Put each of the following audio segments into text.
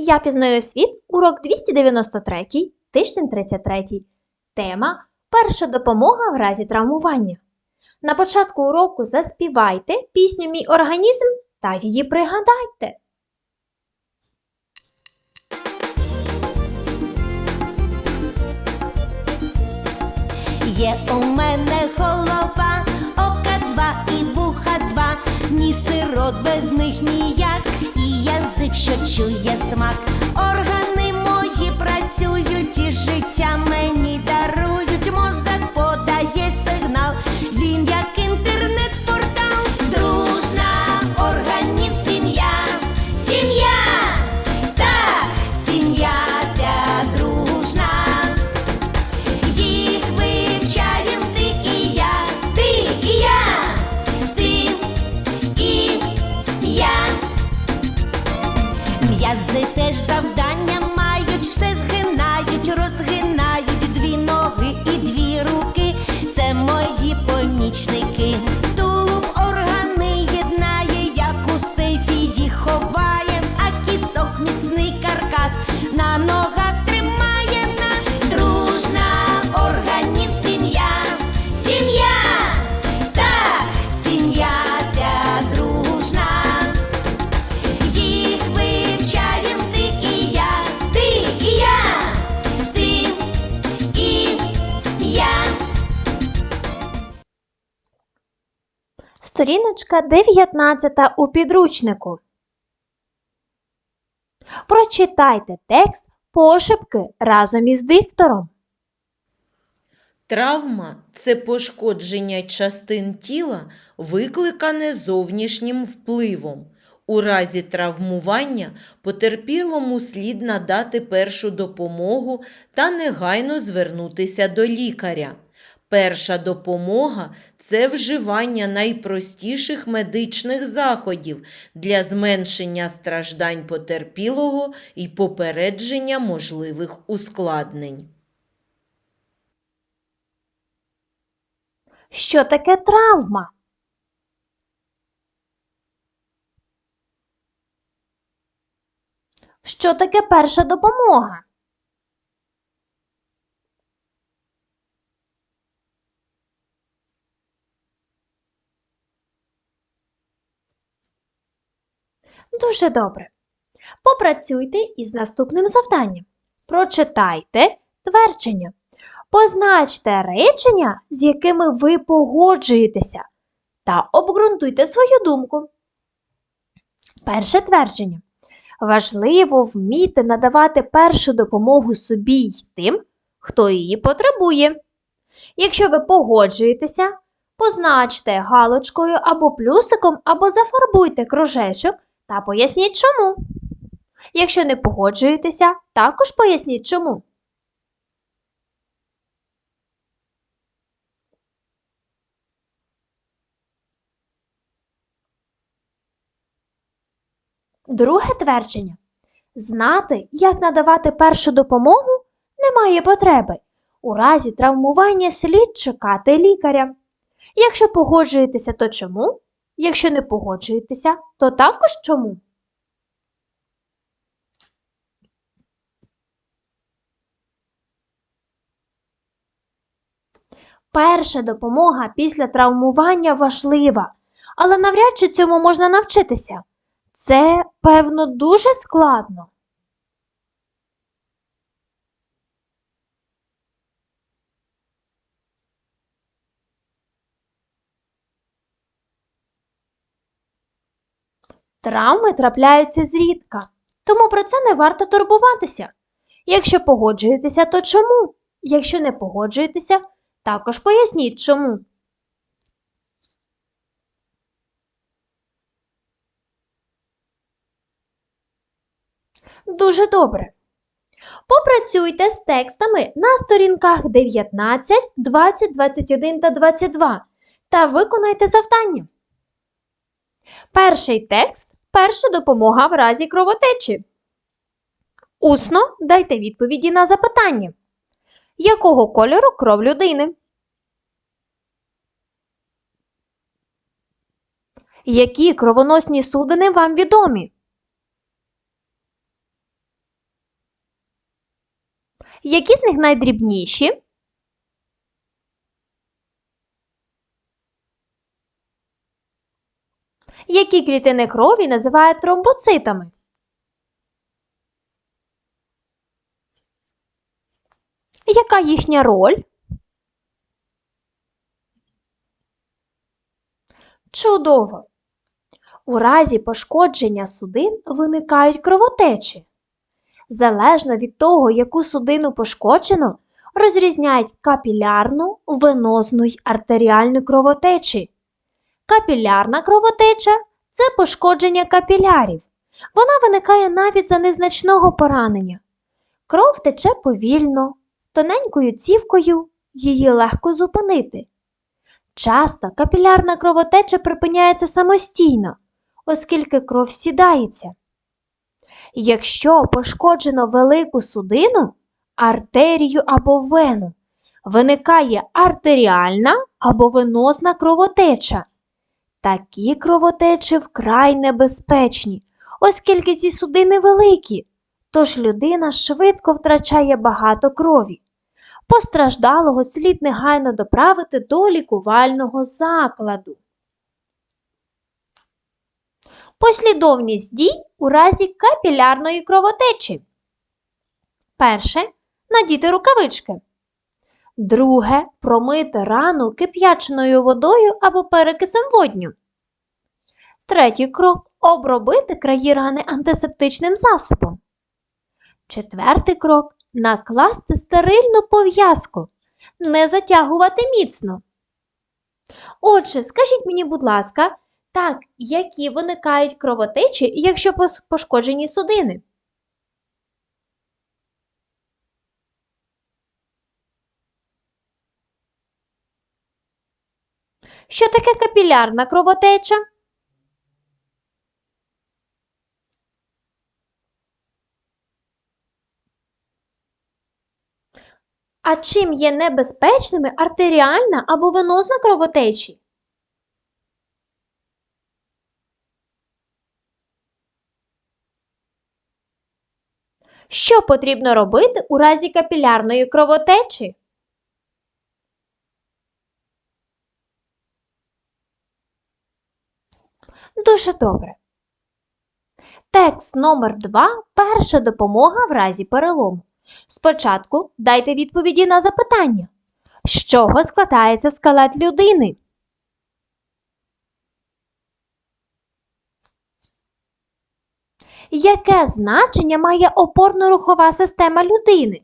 Я пізнаю світ, урок 293, тиждень 33. Тема Перша допомога в разі травмування. На початку уроку заспівайте пісню Мій організм та її пригадайте. Є у мене голова, ока два і вуха два, ні сирот без них ніяк, і язик, що чує смак. Органи мої працюють, też zawdanie. Сторіночка 19 у підручнику. Прочитайте текст пошепки разом із диктором. Травма це пошкодження частин тіла, викликане зовнішнім впливом. У разі травмування потерпілому слід надати першу допомогу та негайно звернутися до лікаря. Перша допомога це вживання найпростіших медичних заходів для зменшення страждань потерпілого і попередження можливих ускладнень. Що таке травма? Що таке перша допомога? Дуже добре. Попрацюйте із наступним завданням. Прочитайте твердження. Позначте речення, з якими ви погоджуєтеся, та обґрунтуйте свою думку. Перше твердження. Важливо вміти надавати першу допомогу собі й тим, хто її потребує. Якщо ви погоджуєтеся, позначте галочкою або плюсиком, або зафарбуйте кружечок та поясніть чому. Якщо не погоджуєтеся, також поясніть чому. Друге твердження. Знати, як надавати першу допомогу, немає потреби. У разі травмування слід чекати лікаря. Якщо погоджуєтеся, то чому? Якщо не погоджуєтеся, то також чому? Перша допомога після травмування важлива, але навряд чи цьому можна навчитися. Це, певно, дуже складно. Травми трапляються зрідка, тому про це не варто турбуватися. Якщо погоджуєтеся, то чому? Якщо не погоджуєтеся, також поясніть чому. Дуже добре. Попрацюйте з текстами на сторінках 19, 20, 21 та 22 та виконайте завдання. Перший текст перша допомога в разі кровотечі. Усно дайте відповіді на запитання. Якого кольору кров людини? Які кровоносні судини вам відомі? Які з них найдрібніші? Які клітини крові називають тромбоцитами? Яка їхня роль? Чудово! У разі пошкодження судин виникають кровотечі. Залежно від того, яку судину пошкоджено, розрізняють капілярну, венозну й артеріальну кровотечі. Капілярна кровотеча це пошкодження капілярів. Вона виникає навіть за незначного поранення. Кров тече повільно, тоненькою цівкою її легко зупинити. Часто капілярна кровотеча припиняється самостійно, оскільки кров сідається. Якщо пошкоджено велику судину, артерію або вену, виникає артеріальна або венозна кровотеча. Такі кровотечі вкрай небезпечні, оскільки ці судини великі, тож людина швидко втрачає багато крові. Постраждалого слід негайно доправити до лікувального закладу. Послідовність дій у разі капілярної кровотечі. Перше надіти рукавички. Друге промити рану кип'яченою водою або перекисом водню. Третій крок обробити краї рани антисептичним засобом. Четвертий крок накласти стерильну пов'язку, не затягувати міцно. Отже, скажіть мені, будь ласка, так, які виникають кровотечі, якщо пошкоджені судини? Що таке капілярна кровотеча? А чим є небезпечними артеріальна або венозна кровотечі? Що потрібно робити у разі капілярної кровотечі? Дуже добре. Текст номер 2 Перша допомога в разі перелому. Спочатку дайте відповіді на запитання. З чого складається скелет людини? Яке значення має опорно-рухова система людини?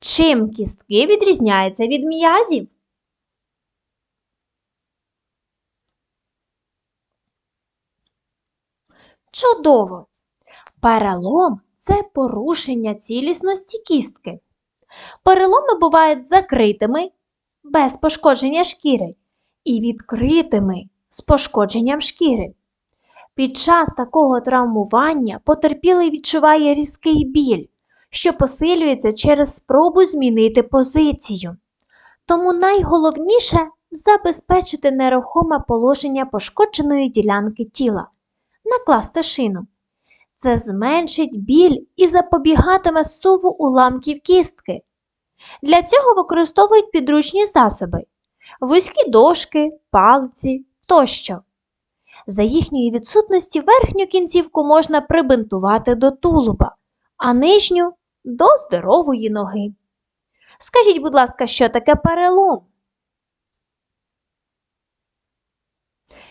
Чим кістки відрізняються від м'язів? Чудово! Перелом це порушення цілісності кістки. Переломи бувають закритими без пошкодження шкіри і відкритими з пошкодженням шкіри. Під час такого травмування потерпілий відчуває різкий біль, що посилюється через спробу змінити позицію. Тому найголовніше забезпечити нерухоме положення пошкодженої ділянки тіла, накласти шину. Це зменшить біль і запобігатиме суву уламків кістки. Для цього використовують підручні засоби, вузькі дошки, палці тощо. За їхньої відсутності верхню кінцівку можна прибинтувати до тулуба, а нижню до здорової ноги. Скажіть, будь ласка, що таке перелом?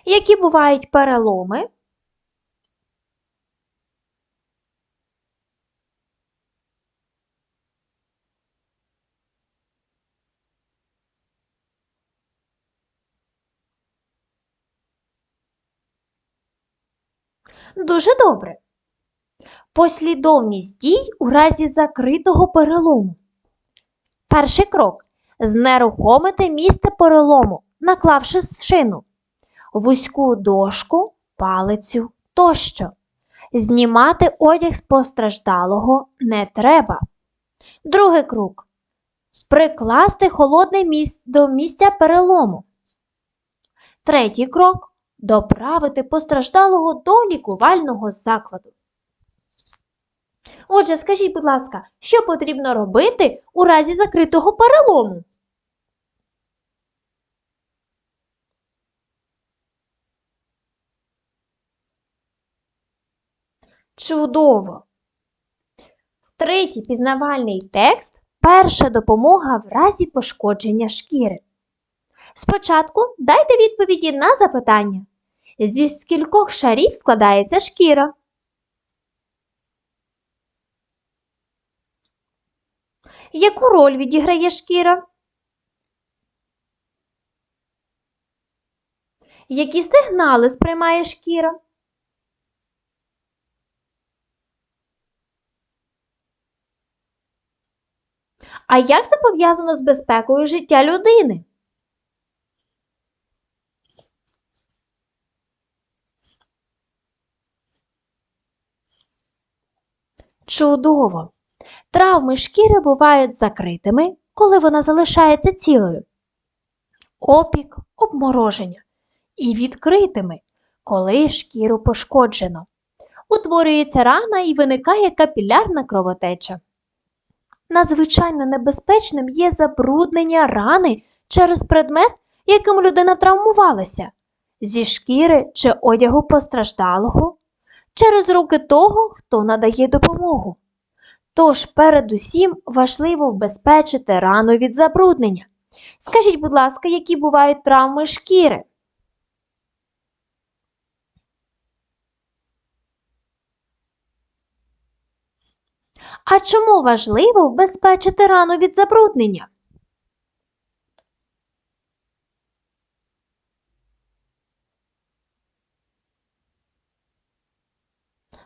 Які бувають переломи? Дуже добре. Послідовність дій у разі закритого перелому. Перший крок. Знерухомити місце перелому, наклавши шину, вузьку дошку, палицю тощо. Знімати одяг з постраждалого не треба. Другий крок. Прикласти холодне місце до місця перелому. Третій крок доправити постраждалого до лікувального закладу. Отже, скажіть, будь ласка, що потрібно робити у разі закритого перелому? Чудово! Третій пізнавальний текст перша допомога в разі пошкодження шкіри. Спочатку дайте відповіді на запитання. Зі скількох шарів складається шкіра? Яку роль відіграє шкіра? Які сигнали сприймає шкіра? А як це пов'язано з безпекою життя людини? Чудово! Травми шкіри бувають закритими, коли вона залишається цілою. Опік обмороження. І відкритими, коли шкіру пошкоджено. Утворюється рана і виникає капілярна кровотеча. Надзвичайно небезпечним є забруднення рани через предмет, яким людина травмувалася, зі шкіри чи одягу постраждалого, через руки того, хто надає допомогу. Тож, передусім, важливо вбезпечити рану від забруднення. Скажіть, будь ласка, які бувають травми шкіри? А чому важливо вбезпечити рану від забруднення?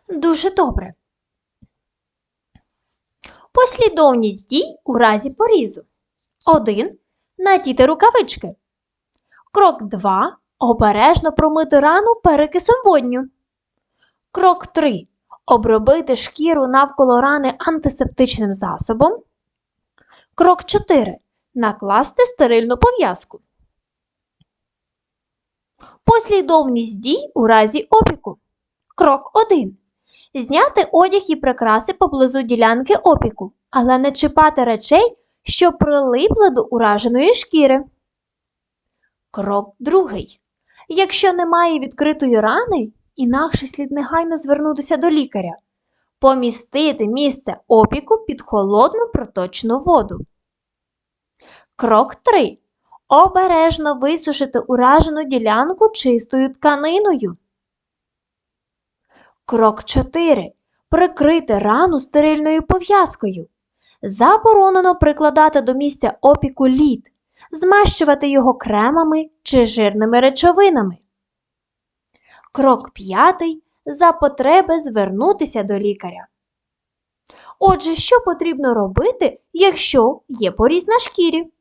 Дуже добре. Послідовність дій у разі порізу. 1. Надіти рукавички. Крок 2. Обережно промити рану перекисом водню. Крок 3. Обробити шкіру навколо рани антисептичним засобом. Крок 4. Накласти стерильну пов'язку. Послідовність дій у разі опіку. Крок 1. Зняти одяг і прикраси поблизу ділянки опіку, але не чіпати речей, що прилипли до ураженої шкіри. Крок 2. Якщо немає відкритої рани, інакше слід негайно звернутися до лікаря. Помістити місце опіку під холодну проточну воду. Крок 3. Обережно висушити уражену ділянку чистою тканиною. Крок 4. Прикрити рану стерильною пов'язкою. Заборонено прикладати до місця опіку лід, змащувати його кремами чи жирними речовинами. Крок 5. За потреби звернутися до лікаря. Отже, що потрібно робити, якщо є поріз на шкірі?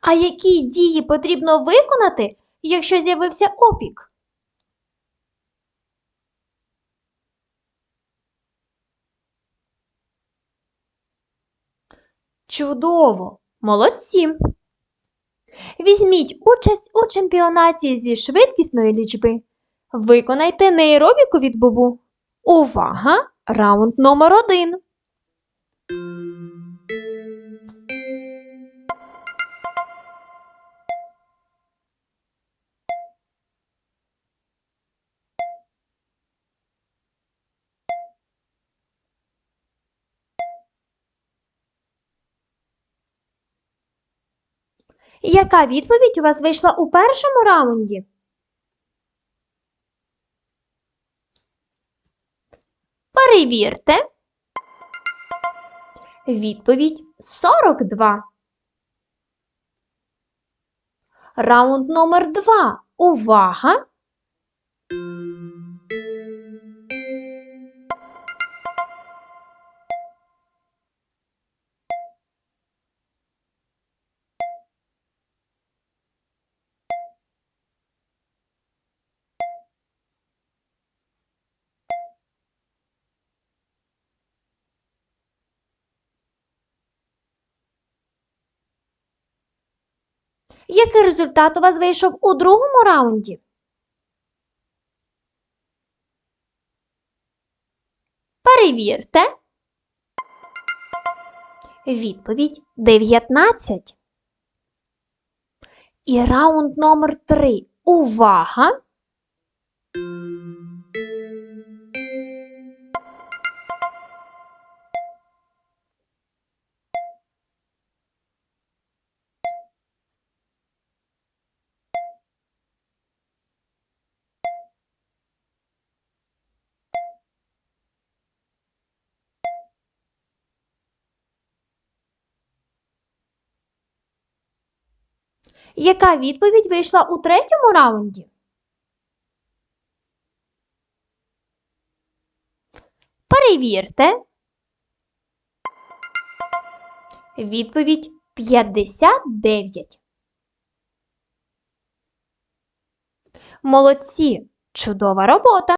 А які дії потрібно виконати, якщо з'явився опік? Чудово! Молодці! Візьміть участь у чемпіонаті зі швидкісної лічби. Виконайте нейробіку від бубу. Увага! Раунд номер один. Яка відповідь у вас вийшла у першому раунді? Перевірте. Відповідь 42. Раунд номер 2. Увага! Який результат у вас вийшов у другому раунді? Перевірте. Відповідь 19. І раунд номер 3. Увага! Яка відповідь вийшла у третьому раунді? Перевірте. Відповідь 59. Молодці! Чудова робота!